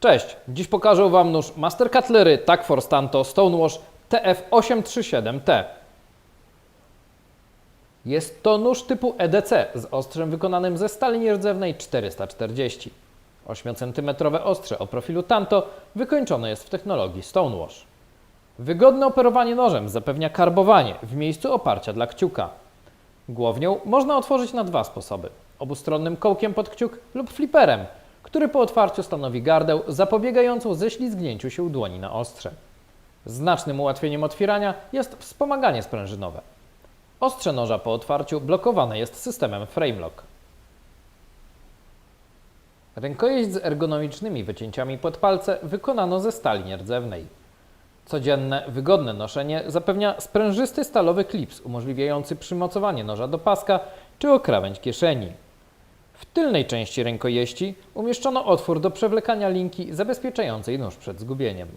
Cześć, dziś pokażę Wam nóż Master Cutlery TAC Force Tanto Stonewash TF837T. Jest to nóż typu EDC z ostrzem wykonanym ze stali nierdzewnej 440. 8 cm ostrze o profilu Tanto wykończone jest w technologii Stonewash. Wygodne operowanie nożem zapewnia karbowanie w miejscu oparcia dla kciuka. Głownią można otworzyć na dwa sposoby: obustronnym kołkiem pod kciuk lub fliperem, który po otwarciu stanowi gardę zapobiegającą ześlizgnięciu się dłoni na ostrze. Znacznym ułatwieniem otwierania jest wspomaganie sprężynowe. Ostrze noża po otwarciu blokowane jest systemem FrameLock. Rękojeść z ergonomicznymi wycięciami pod palce wykonano ze stali nierdzewnej. Codzienne, wygodne noszenie zapewnia sprężysty stalowy klips umożliwiający przymocowanie noża do paska czy o krawędź kieszeni. W tylnej części rękojeści umieszczono otwór do przewlekania linki zabezpieczającej nóż przed zgubieniem.